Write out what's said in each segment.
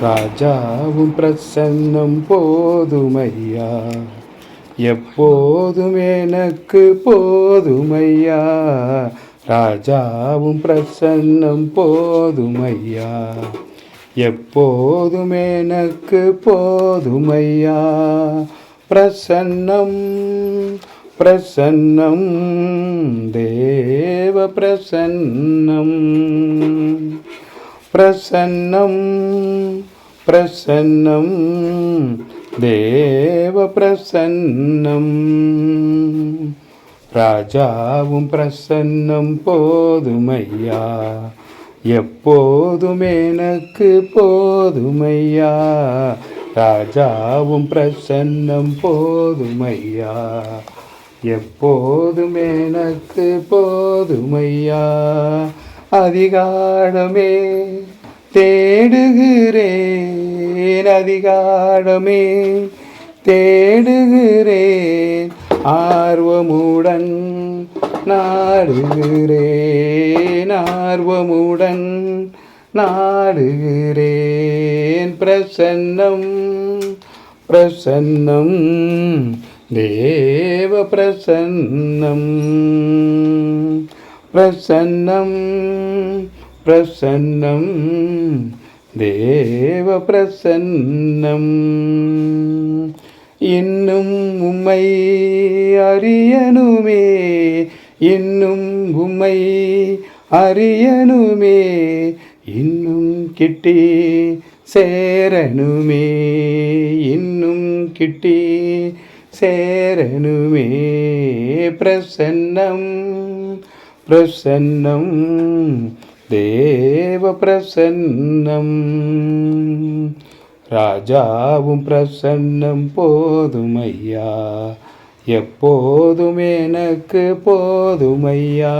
ராஜாவும் பிரசன்னம் போதுமையா? எப்போதும் எனக்கு போதுமையா? ராஜாவும் பிரசன்னம் போதுமையா? எப்போதும் எனக்கு போதுமையா? பிரசன்னம் பிரசன்னம் தேவ பிரசன்னம். பிரசன்னம் பிரசன்னம் தேவ பிரசன்னம் ராஜாவும் பிரசன்னம் போதுமையா? எப்போதும் எனக்கு போதுமையா? ராஜாவும் பிரசன்னம் போதுமையா? எப்போதும் எனக்கு போதுமையா? அதிகாரமே தேடுகிறேன் அதிகாரமே தேடுகிறேன் ஆர்வமுடன் நாடுகிறேன் ஆர்வமுடன் நாடுகிறேன் பிரசன்னம் பிரசன்னம் தேவ பிரசன்னம் பிரசன்னம் பிரசன்னம். தேவ பிரசன்னம். இன்னும் உம்மை அறியனுமே இன்னும் உம்மை அறியனுமே இன்னும் கிட்டி சேரனுமே இன்னும் கிட்டி சேரனுமே பிரசன்னம் பிரசன்னம் தேவ பிரசன்னம். ராஜாவும் பிரசன்னம் போதுமையா? எப்போதும் எனக்கு போதுமையா?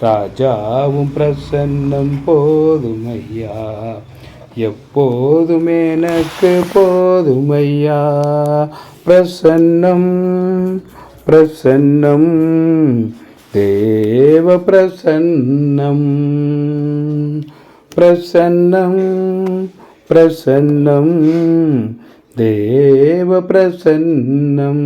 ராஜாவும் பிரசன்னம் போதுமையா? எப்போதும் எனக்கு போதுமையா? பிரசன்னம் பிரசன்னம். தேவ பிரசன்னம் பிரசன்னம் பிரசன்னம் தேவ பிரசன்னம்